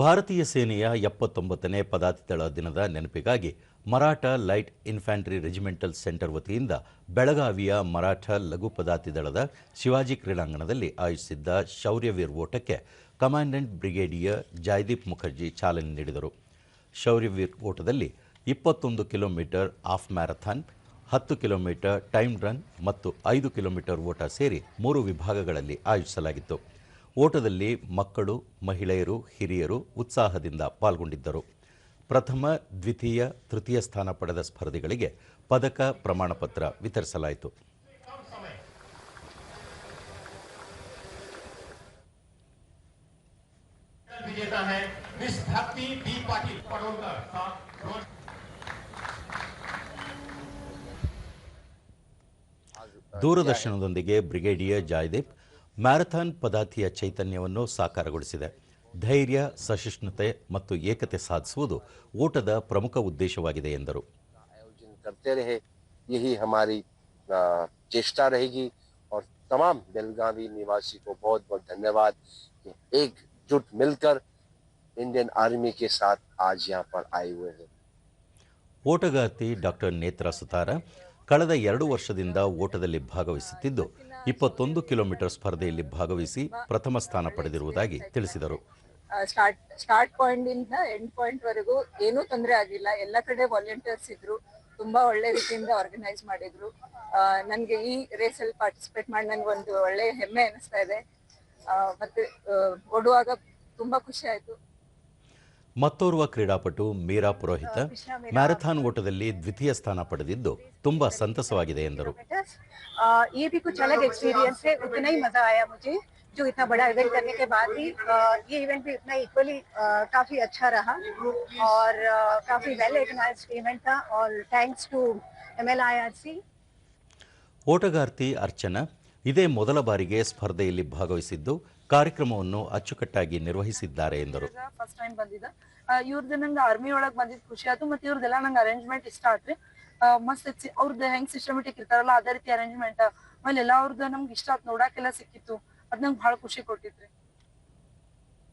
ಭಾರತೀಯ ಸೇನೆಯ ಎಪ್ಪತ್ತೊಂಬತ್ತನೇ ಪದಾತಿದಳ ದಿನದ ನೆನಪಿಗಾಗಿ Maratha light infantry regimental centre ವತಿಯಿಂದ ಬೆಳಗಾವಿಯ ಮರಾಠ ಲಘು ಪದಾತಿದಳದ ಶಿವಾಜಿ ಕ್ರೀಡಾಂಗಣದಲ್ಲಿ ಆಯೋಜಿಸಿದ್ದ ಶೌರ್ಯವೀರ್ ಓಟಕ್ಕೆ ಕಮಾಂಡೆಂಟ್ ಬ್ರಿಗೇಡಿಯರ್ ಜಯದೀಪ್ ಮುಖರ್ಜಿ ಚಾಲನೆ ನೀಡಿದರು. ಶೌರ್ಯವೀರ್ ಓಟದಲ್ಲಿ ಇಪ್ಪತ್ತೊಂದು ಕಿಲೋಮೀಟರ್ ಆಫ್ ಮ್ಯಾರಥಾನ್, ಹತ್ತು ಕಿಲೋಮೀಟರ್ ಟೈಮ್ ರನ್ ಮತ್ತು ಐದು ಕಿಲೋಮೀಟರ್ ಓಟ ಸೇರಿ ಮೂರು ವಿಭಾಗಗಳಲ್ಲಿ ಆಯೋಜಿಸಲಾಗಿತ್ತು. ಓಟದಲ್ಲಿ ಮಕ್ಕಳು ಮಹಿಳೆಯರು ಹಿರಿಯರು ಉತ್ಸಾಹದಿಂದ ಪಾಲ್ಗೊಂಡಿದ್ದರು. ಪ್ರಥಮ ದ್ವಿತೀಯ ತೃತೀಯ ಸ್ಥಾನ ಪಡೆದ ಸ್ಪರ್ಧಿಗಳಿಗೆ ಪದಕ ಪ್ರಮಾಣಪತ್ರ ವಿತರಿಸಲಾಯಿತು. ದೂರದರ್ಶನದೊಂದಿಗೆ ಬ್ರಿಗೇಡಿಯರ್ ಜಾಯ್ದೀಪ್ ಮ್ಯಾರಥಾನ್ ಪದಾತಿಯ ಚೈತನ್ಯವನ್ನು ಸಾಕಾರಗೊಳಿಸಿದೆ ಧೈರ್ಯ ಸಹಿಷ್ಣುತೆ ಮತ್ತು ಏಕತೆ ಸಾಧಿಸುವುದು ಓಟದ ಪ್ರಮುಖ ಉದ್ದೇಶವಾಗಿದೆ ಎಂದರು आयोजन करते रहे यही हमारी अ, चेष्टा रहेगी और तमाम बेलगावी निवासी को बहुत बहुत धन्यवाद कि एकजुट मिलकर इंडियन आर्मी के साथ आज यहाँ पर आए हुए हैं ಓಟಗಾರ್ತಿ ಡಾಕ್ಟರ್ ನೇತ್ರಾ ಸುತಾರ ಕಳೆದ ಎರಡು ವರ್ಷದಿಂದ ಓಟದಲ್ಲಿ ಭಾಗವಹಿಸುತ್ತಿದ್ದು, ಇಪ್ಪತ್ತೊಂದು ಕಿಲೋಮೀಟರ್ ಸ್ಪರ್ಧೆಯಲ್ಲಿ ಭಾಗವಹಿಸಿ ಪ್ರಥಮ ಸ್ಥಾನ ಪಡೆದಿರುವುದಾಗಿ ತಿಳಿಸಿದರು. ಸ್ಟಾರ್ಟ್ ಸ್ಟಾರ್ಟ್ ಪಾಯಿಂಟ್ ಇಂದ ಎಂಡ್ ಪಾಯಿಂಟ್ ವರೆಗೂ ಏನೂ ತೊಂದರೆ ಆಗಿಲ್ಲ. ಎಲ್ಲ ಕಡೆ ವಾಲಂಟಿಯರ್ಸ್ ಇದ್ರು, ತುಂಬಾ ಒಳ್ಳೆ ರೀತಿಯಿಂದ ಆರ್ಗನೈಸ್ ಮಾಡಿದ್ರು. ನನಗೆ ಈ ರೇಸ್ ಅಲ್ಲಿ ಪಾರ್ಟಿಸಿಪೇಟ್ ಮಾಡಿ, ನನ್ಗೆ ಒಂದು ಒಳ್ಳೆ ಹೆಮ್ಮೆ ಅನಿಸ್ತಾ ಇದೆ. ಮತ್ತೆ ಓಡುವಾಗ ತುಂಬಾ ಖುಷಿ ಆಯ್ತು. ಮತ್ತೋರ್ವ ಕ್ರೀಡಾಪಟು ಮೀರಾ ಪುರೋಹಿತ ಮ್ಯಾರಥಾನ್ ಓಟದಲ್ಲಿ ದ್ವಿತೀಯ ಸ್ಥಾನ ಪಡೆದಿದ್ದು ತುಂಬಾ ಸಂತಸವಾಗಿದೆ ಎಂದರು किलोमीटर्स अ, ये भी कुछ अलग एक्सपीरियंस है उतना ही मजा आया मुझे जो इतना बड़ा इवेंट करने के बाद भी अ, ये इवेंट भी उतना इक्वली काफी अच्छा रहा और अ, काफी वेल ऑर्गेनाइज्ड इवेंट था और thanks to M L I R C ಓಟಗಾರ್ತಿ Archana ಇದೇ ಮೊದಲ ಬಾರಿಗೆ ಸ್ಪರ್ಧೆಯಲ್ಲಿ ಭಾಗವಹಿಸಿದ್ದು ಕಾರ್ಯಕ್ರಮವನ್ನು ಅಚ್ಚುಕಟ್ಟಾಗಿ ನಿರ್ವಹಿಸಿದ್ದಾರೆ ಎಂದರು. ಫಸ್ಟ್ ಟೈಮ್ ಬಂದಿದ್ದ. ಇವ್ರದ್ದು ನಂಗೆ ಆರ್ಮಿ ಒಳಗ್ ಬಂದಿದ್ ಖುಷಿ ಆಯ್ತು, ಮತ್ತೆ ಇವ್ರದ್ದೆಲ್ಲ ನಂಗೆ ಅರೇಂಜ್ಮೆಂಟ್ ಇಷ್ಟ ಆತ್ರಿ. ಮಸ್ತ್ ಅವ್ರದ್ದು ಹೆಂಗ್ ಸಿಸ್ಟಮೆಟಿಕ್ ಇರ್ತಾರಲ್ಲ, ಅದೇ ರೀತಿ ಅರೇಂಜ್ಮೆಂಟ್ ಆಮೇಲೆ ಎಲ್ಲ ಅವ್ರದ್ದು ನಮ್ಗೆ ಇಷ್ಟ ಆತ್ ನೋಡಕ್ಕೆಲ್ಲ ಸಿಕ್ಕಿತ್ತು. ಅದ್ ನಂಗೆ ಬಹಳ ಖುಷಿ ಕೊಟ್ಟಿತ್ರಿ.